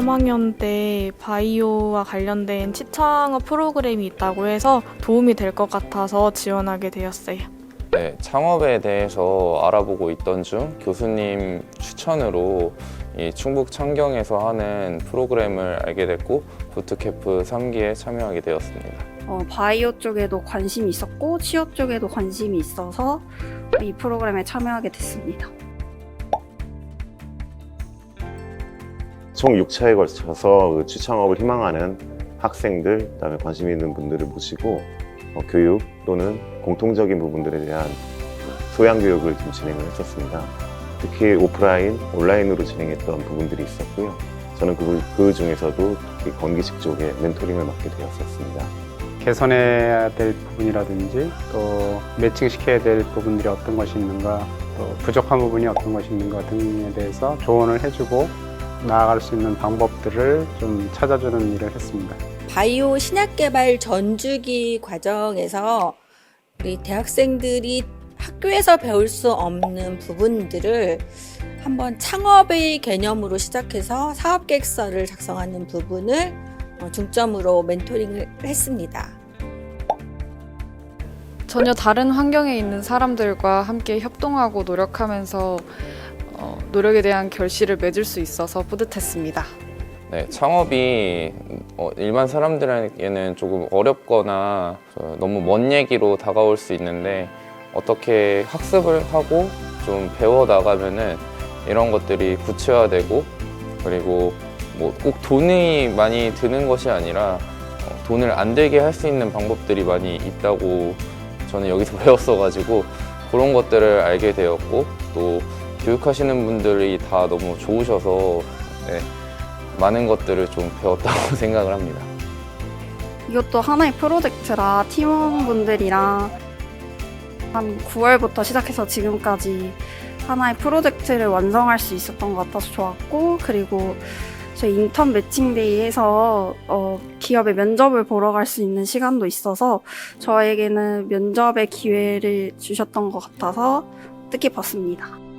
3학년 때 바이오와 관련된 치창업 프로그램이 있다고 해서 도움이 될 것 같아서 지원하게 되었어요. 네, 창업에 대해서 알아보고 있던 중 교수님 추천으로 이 충북 창경에서 하는 프로그램을 알게 됐고 부트캠프 3기에 참여하게 되었습니다. 어, 바이오 쪽에도 관심이 있었고 취업 쪽에도 관심이 있어서 이 프로그램에 참여하게 됐습니다. 총 6차에 걸쳐서 그 취창업을 희망하는 학생들, 그다음에 관심 있는 분들을 모시고 어, 교육 또는 공통적인 부분들에 대한 소양 교육을 좀 진행을 했었습니다. 특히 오프라인, 온라인으로 진행했던 부분들이 있었고요. 저는 그, 그 중에서도 특히 건기식 쪽에 멘토링을 맡게 되었었습니다. 개선해야 될 부분이라든지 또 매칭시켜야 될 부분들이 어떤 것이 있는가 또 부족한 부분이 어떤 것이 있는가 등에 대해서 조언을 해주고 나아갈 수 있는 방법들을 좀 찾아주는 일을 했습니다. 바이오 신약 개발 전주기 과정에서 우리 대학생들이 학교에서 배울 수 없는 부분들을 한번 창업의 개념으로 시작해서 사업 계획서를 작성하는 부분을 어, 중점으로 멘토링을 했습니다. 전혀 다른 환경에 있는 사람들과 함께 협동하고 노력하면서 어, 노력에 대한 결실을 맺을 수 있어서 뿌듯했습니다. 네, 창업이 어, 일반 사람들에게는 조금 어렵거나 어, 너무 먼 얘기로 다가올 수 있는데 어떻게 학습을 하고 좀 배워 나가면은 이런 것들이 구체화되고 그리고 뭐 꼭 돈이 많이 드는 것이 아니라 어, 돈을 안 들게 할 수 있는 방법들이 많이 있다고 저는 여기서 배웠어가지고 그런 것들을 알게 되었고 또 교육하시는 분들이 다 너무 좋으셔서 네, 많은 것들을 좀 배웠다고 생각을 합니다. 이것도 하나의 프로젝트라 팀원분들이랑 한 9월부터 시작해서 지금까지 하나의 프로젝트를 완성할 수 있었던 것 같아서 좋았고 그리고 저희 인턴 매칭데이에서 어, 기업의 면접을 보러 갈 수 있는 시간도 있어서 저에게는 면접의 기회를 주셨던 것 같아서 뜻깊었습니다.